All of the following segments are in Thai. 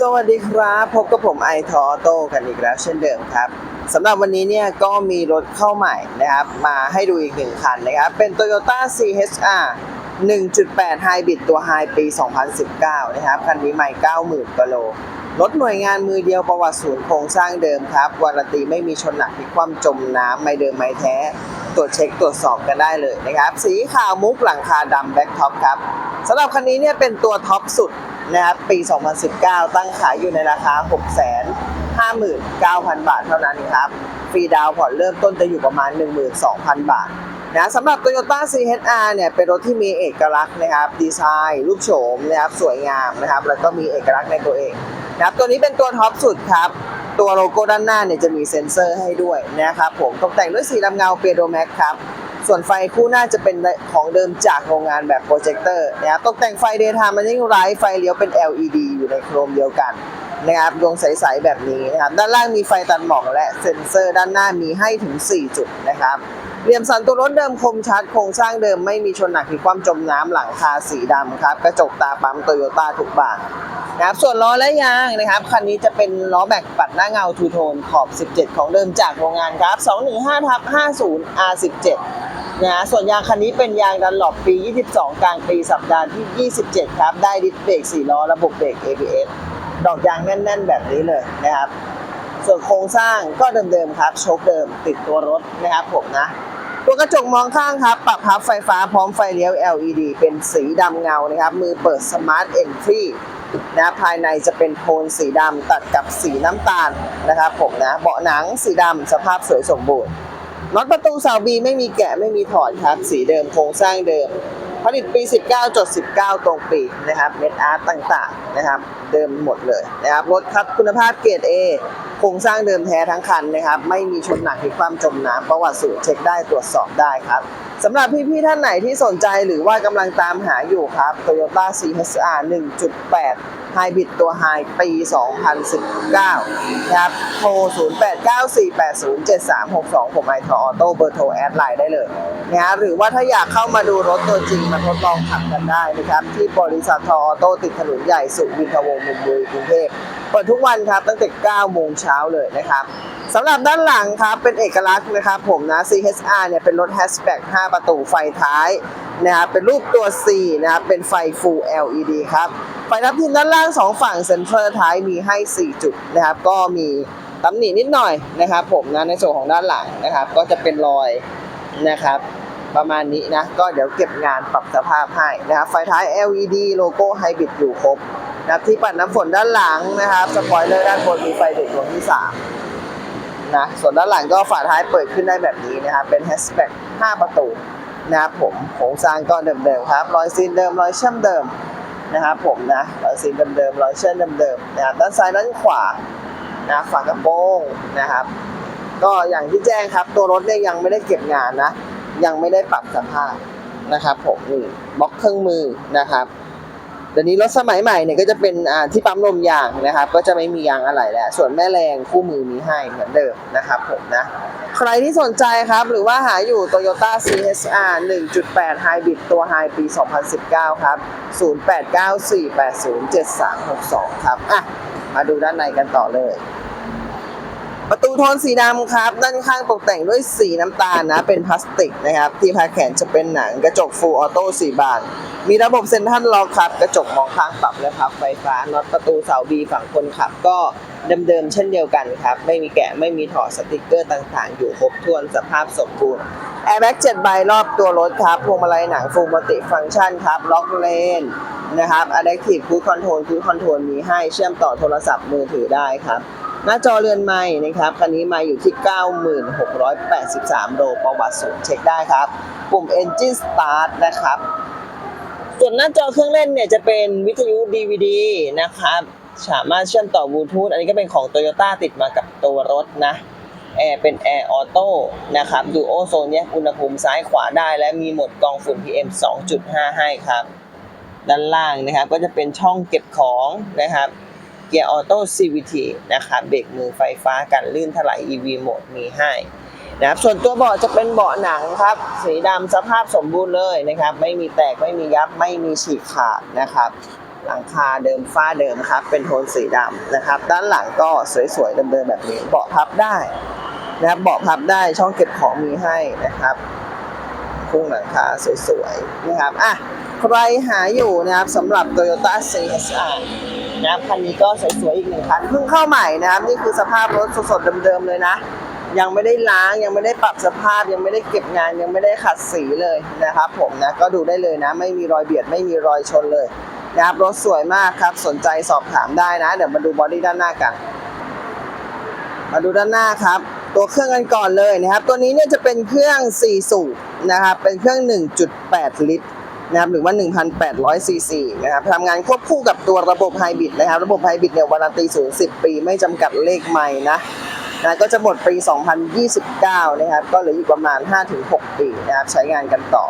สวัสดีครับพบกับผมไอทอโต้กันอีกแล้วเช่นเดิมครับสำหรับวันนี้เนี่ยก็มีรถเข้าใหม่นะครับมาให้ดูอีกหนึ่งคันนะครับ เป็น Toyota CHR 1.8 Hybrid ตัว High ปี 2019 นะครับคันนี้ใหม่ 90,000กิโลรถหน่วยงานมือเดียวประวัติศูนย์โครงสร้างเดิมครับวารันตีไม่มีชนหนักพลิกคว่ำจมน้ำไม่เดิมไม่แท้ ตรวจเช็คตรวจสอบกันได้เลยนะครับ สีขาวมุกหลังคาดำแบ็คท็อปครับสำหรับคันนี้เนี่ยเป็นตัวท็อปสุด นะครับปี 2019 ตั้งขายอยู่ในราคา 659,000 บาทเท่านั้นครับ ฟรีดาวน์ผ่อนเริ่มต้นจะอยู่ประมาณ 12,000 บาทนะสำหรับ Toyota CHR เนี่ยเป็นรถที่มีเอกลักษณ์นะครับดีไซน์รูปโฉมนะครับสวยงามนะครับแล้วก็มีเอกลักษณ์ในตัวเองนะครับตัวนี้เป็นตัวท็อปสุดครับ ตัวโลโก้ด้านหน้าเนี่ยจะมีเซ็นเซอร์ให้ด้วยนะครับผมตกแต่งด้วยสีดำเงาเปียโดแม็กครับส่วนไฟคู่หน้าจะเป็นของเดิมจากโรงงานแบบโปรเจคเตอร์นะครับตกแต่งไฟเดย์ไทม์มันยิ่งไรไฟเลี้ยวเป็น LED อยู่ในโครมเดียวกันนะครับดวงใสๆแบบนี้นะครับด้านล่างมีไฟตัดหมอกและเซ็นเซอร์ด้านหน้ามีให้ถึง 4 จุดนะครับ เหลี่ยมสันตัวรถเดิมคมชัดโครงสร้างเดิมไม่มีชนหนักที่ความจมน้ำหลังคาสีดำครับกระจกตาปั๊มโตโยต้าทุกบานนะครับส่วนล้อและยางนะครับคันนี้จะเป็นล้อแม็กปัดหน้าเงาทูโทนขอบ 17 ของเดิมจากโรงงานครับ 215ทับ50 R17 นะฮะส่วนยางคันนี้เป็นยางดันหลบปี 22 กลางปีสัปดาห์ที่ 27 ครับ ได้ดิสเบรก4ล้อระบบเบรก ABS ดอกยางแน่น ๆ แบบนี้เลยนะครับ ส่วนโครงสร้างก็เดิมๆครับโชคเดิมติดตัวรถนะครับผมนะ ตัวกระจกมองข้างครับ ปรับพับไฟฟ้าพร้อมไฟเลี้ยว LED เป็นสีดำเงานะครับ มือเปิดสมาร์ทเอนทรีนะภายในจะเป็นโทนสีดำตัดกับสีน้ำตาลนะครับผมนะเบาะหนังสีดำสภาพสวยสมบูรณ์น็อตประตูเสาบีไม่มีแกะไม่มีถอดครับ สีเดิมโครงสร้างเดิม ผลิตปี 19จด19 ตรงปีนะครับเม็ดอาร์ตต่างๆนะครับเดิมหมดเลยนะครับรถครับคุณภาพเกรด A โครงสร้างเดิมแท้ทั้งคันนะครับไม่มีชนหนักหรือความจมน้ำประวัติสูตรเช็คได้ตรวจสอบได้ครับ สำหรับพี่ๆท่านไหนที่สนใจหรือว่ากำลังตามหาอยู่ครับ Toyota CHR 1.8 Hybrid ตัว High ปี 2019นะครับ โทร 0894807362 ผมไอทอออโต้เบอร์โทรแอดไลน์ได้เลยนะฮะหรือว่าถ้าอยากเข้ามาดูรถตัวจริงมาทดลองขับกันได้นะครับ ที่บริษัททอออโต้ติดถนนใหญ่สุวินทวงศ์มุมบุรีกรุงเทพ ปิดทุกวันครับตั้งแต่9โมงเช้าเลยนะครับสำหรับด้านหลังครับเป็นเอกลักษณ์นะครับผมนะ CHR เนี่ยเป็นรถแฮชแบ็ก5ประตูไฟท้ายนะครับเป็นรูปตัว C นะครับเป็นไฟ Full LED ครับไฟทับทิมด้านล่างสองฝั่งเซ็นเตอร์ท้ายมีให้ 4 จุดนะครับก็มีตำหนินิดหน่อยนะครับผมนะในส่วนของด้านหลังนะครับก็จะเป็นรอยนะครับประมาณนี้นะก็เดี๋ยวเก็บงานปรับสภาพให้นะครับไฟท้าย LED โลโก้ไฮบริดอยู่ครบ นะครับที่ปัดน้ำฝนด้านหลังนะครับสปอยเลอร์ด้านบนมีไฟเด็กดวงที่3นะส่วนด้านหลังก็ฝาท้ายเปิดขึ้นได้แบบนี้นะครับเป็นแฮชแบ็ก5ประตูนะครับผมโครงสร้างก็เดิมๆครับรอยซีนเดิมรอยเชื่อมเดิมนะครับผมนะรอยซีนเดิมๆรอยเชื่อมเดิมๆนะครับด้านซ้ายด้านขวานะฝากระโปรงนะครับ ก็อย่างที่แจ้งครับตัวรถเนี่ยยังไม่ได้เก็บงานนะ ยังไม่ได้ปรับสภาพนะครับผมนี่บล็อกเครื่องมือนะครับ ดี๋ยวนี้รถสมัยใหม่เนี่ยก็จะเป็นอ่าที่ปั๊มลมยางนะครับ ก็จะไม่มียางอะไรแล้วส่วนแม่แรงคู่มือมีให้เหมือนเดิมนะครับผมนะใครที่สนใจครับ หรือว่าหาอยู่ Toyota CHR 1.8 Hybrid ตัว High ปี 2019 ครับ 0894807362 ครับอะมาดูด้านในกันต่อเลย ประตูโทนสีดำครับ ด้านข้างตกแต่งด้วยสีน้ำตาลนะ เป็นพลาสติกนะครับ ที่พาแขนจะเป็นหนังกระจกฟูลออโต้สีบาน มีระบบเซ็นทรัลล็อกครับ กระจกมองข้างปรับและพับไฟฟ้าน็อตประตูเสาบีฝั่งคนขับก็เดิมๆเช่นเดียวกันครับ ไม่มีแกะไม่มีถอดสติกเกอร์ต่างๆ อยู่ครบถ้วนสภาพสมบูรณ์แอร์แบ็ก7ใบรอบตัวรถครับพวงมาลัยหนังฟูลมัลติฟังก์ชันครับ ล็อกเลนนะครับ Adaptive Cruise Control Cruise Control มีให้เชื่อมต่อโทรศัพท์มือถือได้ครับ หน้าจอเรือนไม้นะครับคันนี้มาอยู่ที่ 9683 โลประวัติสูงเช็คได้ครับ ปุ่ม Engine Start นะครับ ส่วนหน้าจอเครื่องเล่นเนี่ยจะเป็นวิทยุ DVD นะครับ สามารถเชื่อมต่อบลูทูธอันนี้ก็เป็นของ Toyota ติดมากับตัวรถนะแอร์เป็นแอร์ออโต้นะครับดูโอโซนแยกอุณหภูมิซ้ายขวาได้และมีหมดกองฝุ่น PM 2.5 ให้ครับ ด้านล่างนะครับก็จะเป็นช่องเก็บของนะครับ เกียร์ออโต้ CVT นะครับเบรกมือไฟฟ้ากันลื่นถลาย EV โหมดมีให้นะครับส่วนตัวเบาะจะเป็นเบาะหนังครับ สีดำสภาพสมบูรณ์เลยนะครับ ไม่มีแตกไม่มียับไม่มีฉีกขาดนะครับ หลังคาเดิมฝ้าเดิมครับ เป็นโทนสีดำนะครับ ด้านหลังก็สวยๆเดิมๆแบบนี้เบาะพับได้นะครับเบาะพับได้ช่องเก็บของมีให้นะครับพุ่งหลังคาสวยๆนะครับอะใครหาอยู่นะครับสำหรับ Toyota CHR นะครับคันนี้ก็สวยๆอีกหนึ่งคันเพิ่งเข้าใหม่นะครับนี่คือสภาพรถสดๆเดิมๆเลยนะ ยังไม่ได้ล้างยังไม่ได้ปรับสภาพยังไม่ได้เก็บงานยังไม่ได้ขัดสีเลยนะครับผมนะก็ดูได้เลยนะ ไม่มีรอยเบียดไม่มีรอยชนเลยนะครับรถสวยมากครับสนใจสอบถามได้นะ เดี๋ยวมาดูบอดี้ด้านหน้ากัน มาดูด้านหน้าครับ ตัวเครื่องกันก่อนเลยนะครับ ตัวนี้เนี่ยจะเป็นเครื่อง4สูบนะครับเป็นเครื่อง 1.8 ลิตร นะครับหรือว่า 1,800 ซีซีนะครับทำงานควบคู่กับตัวระบบไฮบริดนะครับ ระบบไฮบริดเนี่ยวารันตีศูนย์10 ปี ไม่จำกัดเลขใหม่นะนะก็จะหมดปี 2029 นะครับ ก็เหลืออีกประมาณ 5-6 ปีนะครับใช้งานกันต่อ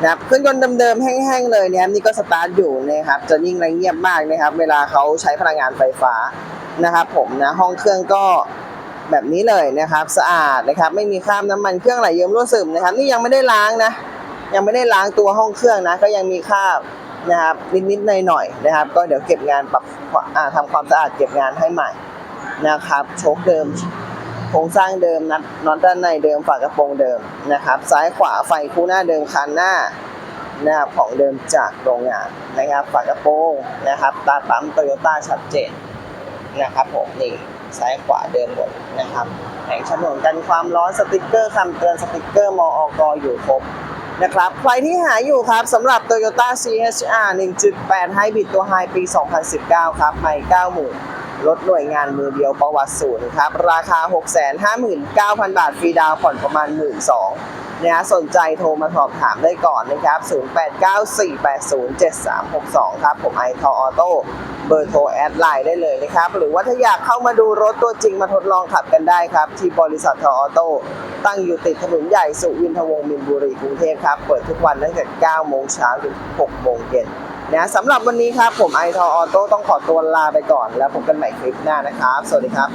นะครับเครื่องยนต์เดิมๆแห้งๆเลยนะครับนี่ก็สตาร์ทอยู่นะครับจะนิ่งและเงียบมากนะครับ เวลาเขาใช้พลังงานไฟฟ้านะครับ ผมนะห้องเครื่องก็แบบนี้เลยนะครับ สะอาดนะครับ ไม่มีคราบน้ำมันเครื่องไหลเยิ้มรั่วซึมนะครับ นี่ยังไม่ได้ล้างนะ ยังไม่ได้ล้างตัวห้องเครื่องนะ ก็ยังมีคราบนะครับนิดๆหน่อยๆนะครับ ก็เดี๋ยวเก็บงานปรับอ่าทำความสะอาดเก็บงานให้ใหม่นะครับโชคเดิมโครงสร้างเดิมนัดน็อตด้านในเดิมฝากระโปรงเดิมนะครับ ซ้ายขวาไฟคู่หน้าเดิมคันหน้านะครับของเดิมจากโรงงานนะครับฝากระโปรงนะครับตาปั๊มโตโยต้าชัดเจนนะครับผมนี่ซ้ายขวาเดิมหมดนะครับแผงฉนวนกันความร้อนสติกเกอร์คำเตือนสติกเกอร์มอกอยู่ครบ นะครับ ใครที่หาอยู่ครับสำหรับ Toyota CHR 1.8 Hybrid ตัวไฮปี 2019 ครับใหม่9หมื่น รถหน่วยงานมือเดียวประวัติศูนย์ครับ ราคา 659,000 บาท ฟรีดาวผ่อนประมาณ 1 2ื่นนะฮะสนใจโทรมาสอบถามได้ก่อนนะครับ 0894807362 ครับ ผมไอทอออโต้เบอร์โทรแอดไลน์ได้เลยนะครับ หรือว่าถ้าอยากเข้ามาดูรถตัวจริงมาทดลองขับกันได้ครับ ที่บริษัททออโต้ตั้งอยู่ติดถนนใหญ่สุวินทวงศ์มินบุรีกรุงเทพครับ เปิดทุกวันตั้งแต่9โมงเช้าถึง6โมงเย็น นะสำหรับวันนี้ครับผมไอทออโต้ต้องขอตัวลาไปก่อน แล้วพบกันใหม่คลิปหน้านะครับ สวัสดีครับ